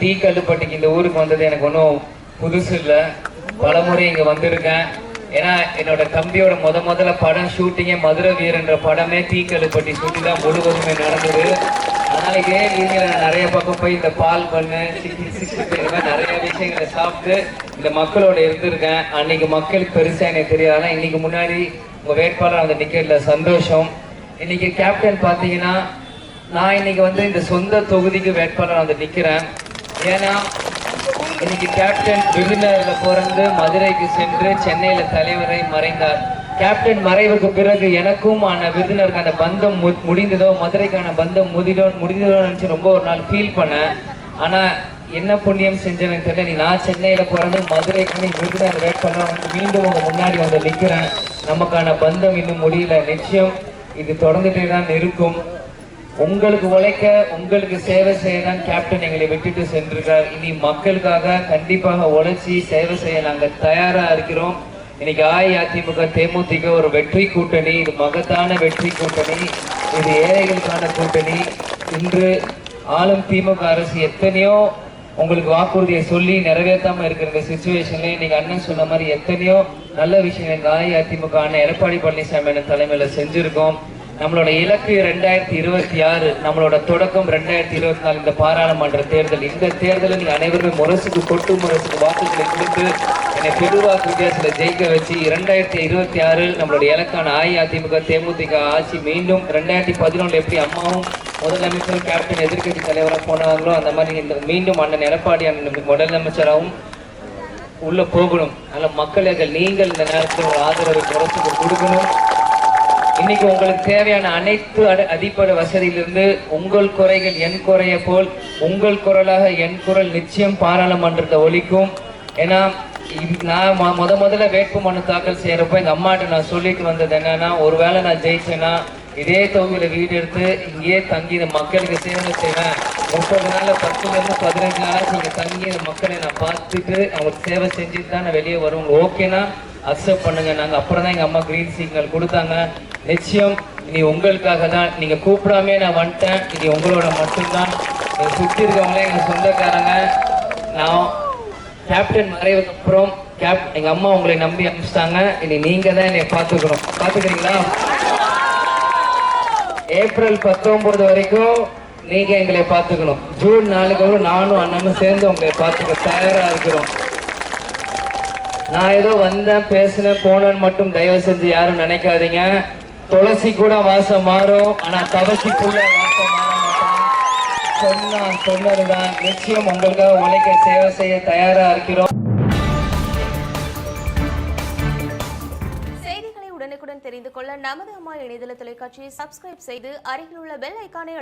Tea கல்லுப்பட்டிக்கு இந்த ஊருக்கு வந்தது எனக்கு ஒன்றும் புதுசு இல்லை. பலமுறை இங்கே வந்திருக்கேன். ஏன்னா என்னோட தம்பியோட முத முதல்ல படம் ஷூட்டிங்கே மதுரை வீரன்ற படமே டீ கல்லுப்பட்டி ஷூட்டிங் தான் முழுவதுமே நடந்தது. அதனால இதே நீங்கள் நான் நிறைய பக்கம் போய் இந்த பால் பண்ணு சிக்கன் சிக்ஸ்டி நிறைய விஷயங்களை சாப்பிட்டு இந்த மக்களோட இருந்திருக்கேன். அன்னைக்கு மக்களுக்கு பெருசாக எனக்கு தெரியாது. இன்னைக்கு முன்னாடி உங்கள் வேட்பாளர் வந்து நிக்கிறதுல சந்தோஷம். இன்னைக்கு கேப்டன் பார்த்தீங்கன்னா நான் இன்னைக்கு வந்து இந்த சொந்த தொகுதிக்கு வேட்பாளர் வந்து நிற்கிறேன் ஏன்னா இன்னைக்கு கேப்டன் விருதுநகர்ல பிறந்து மதுரைக்கு சென்று சென்னையில தலைவரை மறைந்தார். கேப்டன் மறைவுக்கு பிறகு எனக்கும் ஆன விருதுநருக்கு அந்த பந்தம் மு- முடிந்ததோ மதுரைக்கான பந்தம் முதிதோ முடிந்ததோ நினச்சி ரொம்ப ஒரு நாள் ஃபீல் பண்ணேன். ஆனால் என்ன புண்ணியம் செஞ்சேன்னு தெரியல. நீ நான் சென்னையில் பிறந்து மதுரைக்கு நீ வெயிட் பண்ண மீண்டும் உங்கள் முன்னாடி வந்து நிற்கிறேன் நமக்கான பந்தம் இன்னும் முடியல. நிச்சயம் இது தொடர்ந்துட்டே தான் இருக்கும். உங்களுக்கு உழைக்க உங்களுக்கு சேவை செய்ய தான் கேப்டன் எங்களை விட்டுட்டு சென்றிருக்கார். இனி மக்களுக்காக கண்டிப்பாக உழைச்சி சேவை செய்ய நாங்கள் தயாரா இருக்கிறோம். இன்னைக்கு அஇஅதிமுக தேமுதிக ஒரு வெற்றி கூட்டணி இது மகத்தான வெற்றி கூட்டணி இது ஏழைகளுக்கான கூட்டணி. இன்று ஆளும் திமுக அரசு எத்தனையோ உங்களுக்கு வாக்குறுதியை சொல்லி நிறைவேற்றாம இருக்கிற இந்த சுச்சுவேஷன்ல நீங்க அண்ணன் சொன்ன மாதிரி எத்தனையோ நல்ல விஷயம் எங்க அஇஅதிமுக அண்ணன் எடப்பாடி பழனிசாமி அண்ணன் தலைமையில செஞ்சிருக்கோம். நம்மளோட இலக்கு ரெண்டாயிரத்தி இருபத்தி ஆறு நம்மளோட தொடக்கம் ரெண்டாயிரத்தி இருபத்தி நாலு இந்த பாராளுமன்ற தேர்தல். இந்த தேர்தலில் நீங்கள் அனைவருமே முரசுக்கு கொட்டு முரசுக்கு வாக்குகளை கொடுத்து என்னை பெருவாக்கு வித்தியாசத்தில் ஜெயிக்க வச்சு இரண்டாயிரத்தி இருபத்தி ஆறில் நம்மளுடைய இலக்கான அஇஅதிமுக தேமுதிக ஆட்சி மீண்டும் ரெண்டாயிரத்தி பதினொன்று எப்படி அம்மாவும் முதலமைச்சர் கேப்டன் எதிர்க்கட்சி தலைவராக போனாங்களோ அந்த மாதிரி இந்த மீண்டும் அண்ணன் எடப்பாடி அண்ணன் முதலமைச்சராகவும் உள்ளே போகணும். அதனால் மக்களுக்கு நீங்கள் இந்த நேரத்தில் ஒரு ஆதரவை முரசுக்கு கொடுக்கணும். இன்னைக்கு உங்களுக்கு தேவையான அனைத்து அடிப்படை வசதியிலிருந்து உங்கள் குறைகள் என் குறைய போல் உங்கள் குரலாக என் குரல் நிச்சயம் பாராளுமன்றத்தை ஒழிக்கும் ஏன்னா நான் முத முதல்ல வேட்பு மனு தாக்கல் செய்யறப்ப எங்க அம்மாட்ட நான் சொல்லிட்டு வந்தது என்னன்னா ஒருவேளை நான் ஜெயிச்சேன்னா இதே தொகுதியில வீடு எடுத்து இங்கேயே தங்கி இந்த மக்களுக்கு சேவை செய்வேன். முப்பது நாள்ல பத்துல இருந்து பதினஞ்சு நாளாச்சு இங்க தங்கி இந்த மக்களை நான் பார்த்துட்டு அவங்களுக்கு சேவை செஞ்சுட்டு தான் நான் வெளியே வருவோம் ஓகேனா அக்செப்ட் பண்ணுங்க. நாங்க அப்புறம் தான் எங்க அம்மா கிரீன் சிக்னல் கொடுத்தாங்க. நிச்சயம் இனி உங்களுக்காக தான் நீங்க கூப்பிடாமே நான் வந்துட்டேன். இனி உங்களோட மட்டும்தான். என்னை சுத்தி இருக்கவங்களே எங்க சொந்தக்காரங்க நான் கேப்டன் மறைவுக்கு அப்புறம் கேப் எங்க அம்மா உங்களை நம்பி அனுப்பிச்சிட்டாங்க. இனி நீங்க தான் என்னை பார்த்துக்கணும். பார்த்துக்கிறீங்களா? ஏப்ரல் பத்தொன்பது வரைக்கும் நீங்க எங்களை பார்த்துக்கணும். ஜூன் நாளுக்கு அப்புறம் நானும் அண்ணனும் சேர்ந்து உங்களை பார்த்துக்க தயாரா இருக்கிறோம். நான் ஏதோ வந்தேன் பேசினேன் போனேன்னு மட்டும் தயவு செஞ்சு யாரும் நினைக்காதீங்க. துளசி கூட வாசம் மாறும் ஆனா தவசிக்குள்ள வாசம் சொன்னா சொன்னதுதான். நிச்சயம் உங்களுக்காக உழைக்க சேவை செய்ய தயாரா இருக்கிறோம். செய்திகளை உடனுக்குடன் தெரிந்து கொள்ள நமது அம்மா இணையதள தொலைக்காட்சியை சப்ஸ்கிரைப் செய்து அருகில் உள்ள பெல் ஐக்கானை